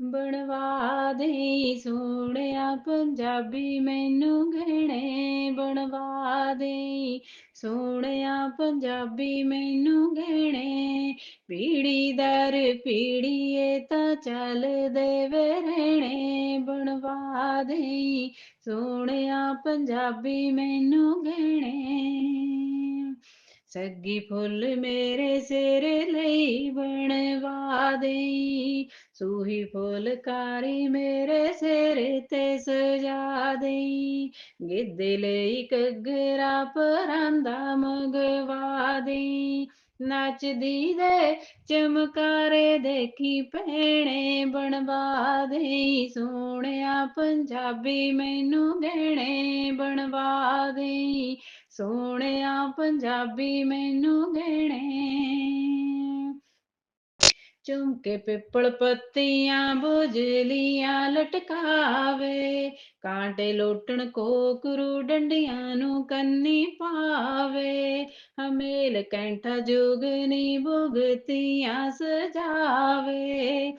ਬਣਵਾ ਦੇ ਸੋਹਣਿਆ ਪੰਜਾਬੀ, ਮੈਨੂੰ ਗਹਿਣੇ ਬਣਵਾ ਦੇ ਸੋਹਣਿਆ ਪੰਜਾਬੀ, ਮੈਨੂੰ ਗਹਿਣੇ, ਪੀੜੀ ਦਰ ਪੀੜੀਏ ਤਾਂ ਚੱਲਦੇ ਵੇ ਰਹਿਣੇ, ਬਣਵਾ ਦੇ ਸੋਹਣਿਆ ਪੰਜਾਬੀ, ਮੈਨੂੰ ਗਹਿਣੇ। ਸੱਗੀ ਫੁੱਲ ਮੇਰੇ ਸਿਰ ਲਈ ਬਣਵਾ ਦੇਈ। ਸੂਹੀ ਫੁਲਕਾਰੀ ਮੇਰੇ ਸਿਰ ਤੇ ਸਜਾ ਦੇਈ। ਗਿੱਧੇ ਲਈ ਘੱਗਰਾ ਪਰਾਂਦਾ ਮੰਗਵਾ ਦੇਈ। ਨੱਚਦੀ ਦੇ ਚਮਕਾਰੇ ਦੇਖੀ ਭੈਣੇ ਬਣਵਾ ਦੇਈ। ਸੋਹਣਿਆ ਪੰਜਾਬੀ ਮੈਨੂੰ ਗਹਿਣੇ ਬਣਵਾ ਦੇਈ ਸੋਹਣਿਆ ਪੰਜਾਬੀ ਮੈਨੂੰ ਗਹਿਣੇ। ਝੁਮਕੇ ਪਿੱਪਲ ਪੱਤੀਆਂ ਬੁਝਲੀਆਂ ਲਟਕਾਵੇ। ਕਾਂਟੇ ਲੋਟਣ ਕੋਕਰੂ ਡੰਡੀਆਂ ਨੂੰ ਕੰਨੀ ਪਾਵੇ। ਹਮੇਲ ਕੈਂਠਾ ਜੋਗਨੀ ਭੁਗਤੀਆਂ ਸਜਾਵੇ।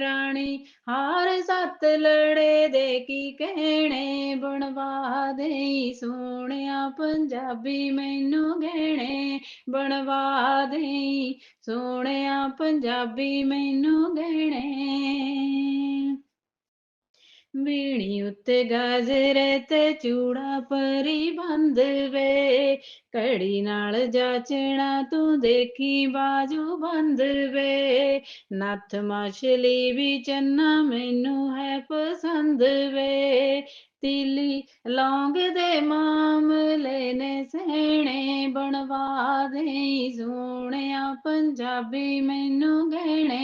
ਰਾਣੀ ਹਾਰ ਸੱਤ ਲੜੇ ਦੇ ਕੀ ਕਹਿਣੇ? ਬਣਵਾ ਦੇਈ ਸੋਹਣਿਆ ਪੰਜਾਬੀ ਮੈਨੂੰ ਗਹਿਣੇ। ਬਣਵਾ ਦੇਈ ਸੋਹਣਿਆ ਪੰਜਾਬੀ ਮੈਨੂੰ ਗਹਿਣੇ। ਮੀਣੀ ਉੱਤੇ ਗਾਜਰੇ ਤੇ ਚੂੜਾ ਪਰੀ ਬੰਦ ਵੇ। ਕੜੀ ਨਾਲ ਜਾਚਣਾ ਤੂੰ ਦੇਖੀ ਬਾਜੂ ਬੰਦ ਵੇ। ਨੱਥ ਮਛਲੀ ਵੀ ਚੰਨਾ ਮੈਨੂੰ ਹੈ ਪਸੰਦ ਵੇ। ਤਿਲੀ ਲੌਂਗ ਦੇ ਮਾਮਲੇ ਨੇ ਸਹਿਣੇ ਬਣਵਾ ਦੇਈ, ਸੋਹਣਿਆ ਪੰਜਾਬੀ ਮੈਨੂੰ ਗਹਿਣੇ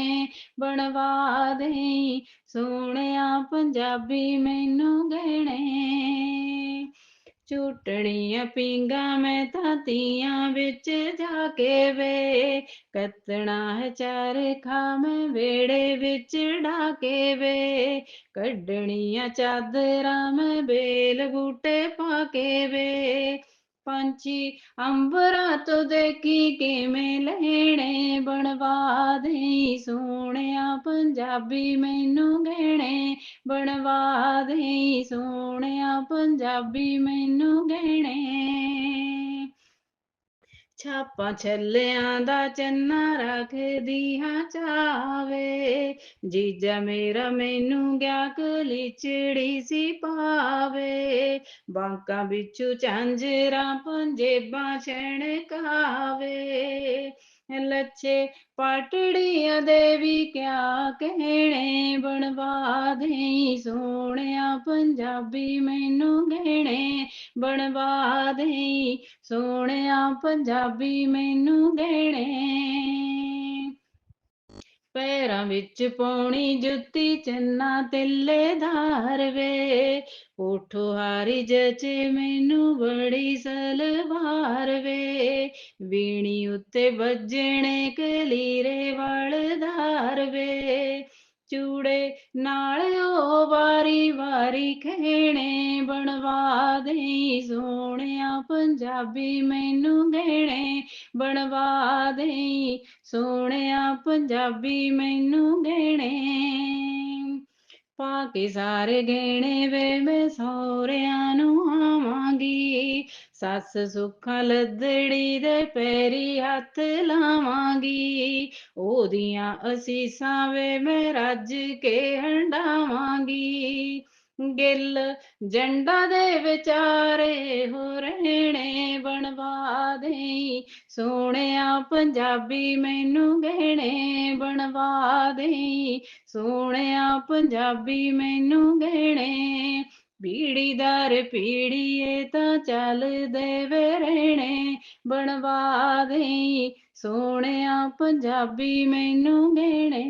ਬਣਵਾ ਦੇ ਸੋਹਣਿਆ ਪੰਜਾਬੀ ਮੈਨੂੰ ਗਹਿਣੇ। ਝੂਟਣੀਆਂ ਪਿੰਗਾ ਮੈਂ ਤਾਂ ਵਿੱਚ ਜਾ ਕੇ ਵੇ। ਕੱਤਣਾ ਹੈ ਚਰਖਾ ਮੈਂ ਵੇੜੇ ਵਿੱਚ ਢਾਕੇ ਵੇ। ਕੱਢਣੀਆਂ ਚਾਦਰਾਂ ਮੈਂ ਬੇਲ ਬੂਟੇ ਪਾ ਕੇ ਵੇ। ਪੰਛੀ ਅੰਬਰਾਂ ਤੋਂ ਦੇਖੀ ਕਿਵੇਂ ਲੈਣੇ ਬਣਵਾ ਦੇਈ, ਸੋਹਣਿਆ ਪੰਜਾਬੀ ਮੈਨੂੰ ਗਹਿਣੇ ਬਣਵਾ ਦੇਈ, ਸੋਹਣਿਆ ਪੰਜਾਬੀ ਮੈਨੂੰ ਗਹਿਣੇ ਛਾਪਾਂ ਛੱਲਿਆਂ ਦਾ ਚੰਨਾ ਰੱਖਦੀ ਹਾਂ ਚਾਵੇ। ਜੀਜਾ ਮੇਰਾ ਮੈਨੂੰ ਗਿਆ ਕਲੀਚੜੀ ਸੀ ਪਾਵੇ। ਬਾਂਕਾਂ ਵਿੱਚੋਂ ਝਾਂਜਰਾਂ ਪੰਜੇਬਾਂ ਛਣਕਾਵੇ। ਲੱਛੇ ਪਾਟੜੀਆਂ ਦੇ ਵੀ ਕਿਆ ਕਹਿਣੇ, ਬਣਵਾ ਦੇਈ ਸੋਹਣਿਆ ਪੰਜਾਬੀ ਮੈਨੂੰ ਗਹਿਣੇ, ਬਣਵਾ ਦੇਈ ਸੋਹਣਿਆ ਪੰਜਾਬੀ ਮੈਨੂੰ ਗਹਿਣੇ। ਪੈਰਾਂ ਵਿੱਚ ਪਾਉਣੀ ਜੁੱਤੀ, ਚੰਨਾ ਤਿੱਲੇਦਾਰ ਵੇ। ਉਠੋ ਹਾਰੀ ਜਚੇ, ਮੈਨੂੰ ਬੜੀ ਸਲਵਾਰ ਵੇ। ਵੀਣੀ ਉੱਤੇ ਵੱਜਣੇ ਕਲੀਰੇ ਵਾਲਦਾਰ ਵੇ। ਚੂੜੇ ਨਾਲ ਉਹ ਵਾਰੀ ਵਾਰੀ ਖੇਣੇ ਬਣਵਾ ਦੇਈ। ਸੋਹਣਿਆ ਪੰਜਾਬੀ ਮੈਨੂੰ ਗਹਿਣੇ ਬਣਵਾ ਦੇਈ। ਸੋਹਣਿਆ ਪੰਜਾਬੀ ਮੈਨੂੰ ਗਹਿਣੇ ਪਾ ਕੇ ਸਾਰੇ ਗਹਿਣੇ ਵੇ ਮੈਂ ਸਹੁਰਿਆਂ ਨੂੰ ਆਵਾਂਗੀ। ਸੱਸ ਸੁੱਖਾਂ ਲੱਦੜੀ ਦੇ ਪੈਰੀ ਹੱਥ ਲਾਵਾਂਗੀ। ਉਹਦੀਆਂ ਅਸੀਸਾਂ ਵੇ ਮੈਂ ਰੱਜ ਕੇ ਹੰਡਾਵਾਂਗੀ। ਗਿੱਲ ਜੰਡਾ ਦੇ ਵਿਚਾਰੇ ਹੋ ਰਹਿਣੇ ਬਣਵਾ ਦੇ ਸੋਹਣਿਆ ਪੰਜਾਬੀ ਮੈਨੂੰ ਗਹਿਣੇ ਬਣਵਾ ਦੇ ਸੋਹਣਿਆ ਪੰਜਾਬੀ ਮੈਨੂੰ ਗਹਿਣੇ ਪੀੜੀ ਦਰ ਪੀੜੀਏ ਤਾਂ ਚੱਲਦੇ ਵੇ ਰਹਿਣੇ ਬਣਵਾ ਦੇ ਸੋਹਣਿਆ ਪੰਜਾਬੀ ਮੈਨੂੰ ਗਹਿਣੇ।